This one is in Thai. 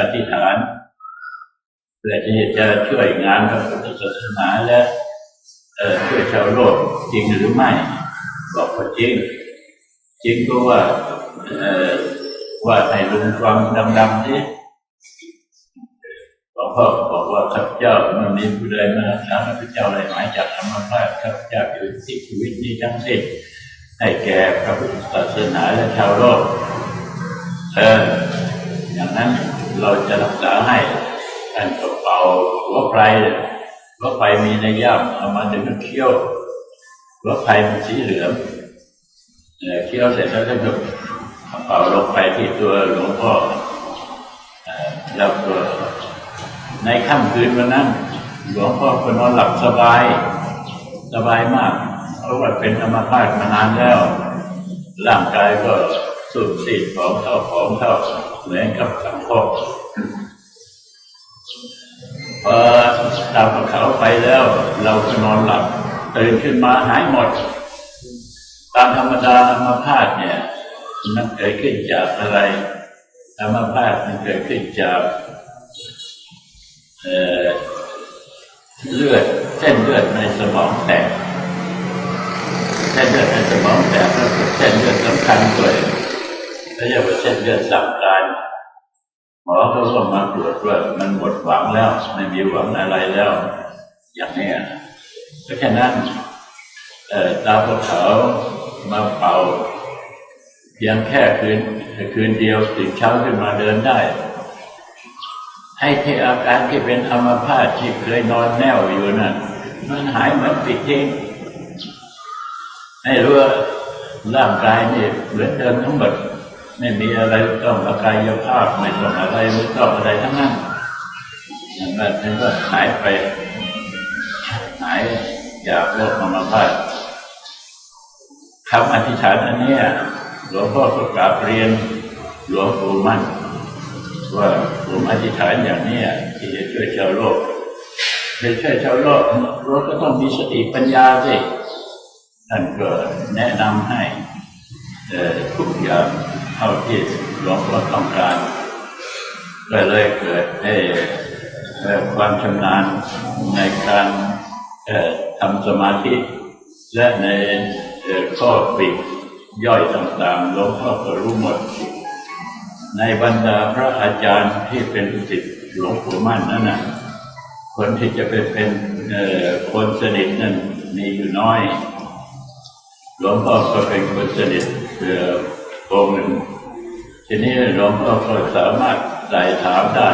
อธิษฐานเพื่อที่จะช่วยงานพระพุทธศาสนาและช่วยชาวโลกจริงหรือไม่บอกว่าจริง จริงก็ว่าว่าให้ลุงฟังดำๆนี่หลวงพ่อบอกว่าข้าพเจ้ามันมีผู้ใดมาถามข้าพเจ้าอะไรหมายจากธรรมภาพข้าพเจ้าอยู่ที่ชีวิตนี้ทั้งสิ้นให้แก่พระพุทธศาสนาและชาวโลกเอออย่างนั้น เราจะรักษาให้ท่านก็เป่าหัวไพรหัวไพรมีในย่ามเอามาดึงเคี้ยวหัวไพรมันสีเหลืองเคี้ยวเสร็จแล้วก็จะเป่าลงไปที่ตัวหลวงพ่อแล้วก็ในค่ำคืนวันนั้น หลวงพ่อก็นอนหลับสบาย สบายมาก เพราะว่าเป็นธรรมภาพมานานแล้ว ร่างกายก็ สุดสิทธิ์ของเท่าของเท่าเหมือนกับสังคมพอดับเขาไปแล้ว เราก็นอนหลับตื่นขึ้นมาหายหมด ตามธรรมดาธรรมพาตเนี่ย มันเกิดขึ้นจากอะไร ธรรมพาตมันเกิดขึ้นจากเอ่อเลือดเส้นเลือดในสมองแตกเส้นเลือดในสมองแตกแล้วเส้นเลือดสำคัญด้วย เส้นเลือดสั่งการหมอเขาก็มาตรวจว่ามันหมดหวังแล้ว ไม่มีหวังอะไรแล้ว อย่างนี้เพราะฉะนั้นเอ่อตาพวกเขามาเป่า เพียงแค่คืนคืนเดียวตื่นเช้าขึ้นมาเดินได้ ให้ที่อาการที่เป็นอัมพาตที่เคยนอนแน่วอยู่นั่นมันหายเหมือนปิดทิ้งให้รู้ว่าร่างกายนี่เหมือนเดิมทั้งหมด ไม่มีอะไรต้องอากายภาพไม่ต้องอะไรไม่ต้องอะไรทั้งนั้นอย่างนั้นมันก็หายไปหายจากโรคอัมพาตคำอธิษฐานอันนี้หลวงพ่อก็กราบเรียนหลวงปู่มั่น ว่าผมอธิษฐานอย่างนี้ที่จะช่วยชาวโลกจะช่วยชาวโลกเราก็ต้องมีสติปัญญาสิท่านก็แนะนำให้ทุกอย่าง เท่าที่หลวงพ่อต้องการก็เลยเกิดให้ความชำนาญในการทำสมาธิ และในข้อปลีกย่อยต่างๆหลวงพ่อก็รู้หมด ในบรรดาพระอาจารย์ที่เป็นศิษย์หลวงปู่มั่นนั่นน่ะคนที่จะไปเป็นเอ่อคนสนิทนั่นมีอยู่น้อย หลวงพ่อก็เป็นคนสนิทเองค์หนึ่งทีนี้เราก็สามารถไต่ถามได้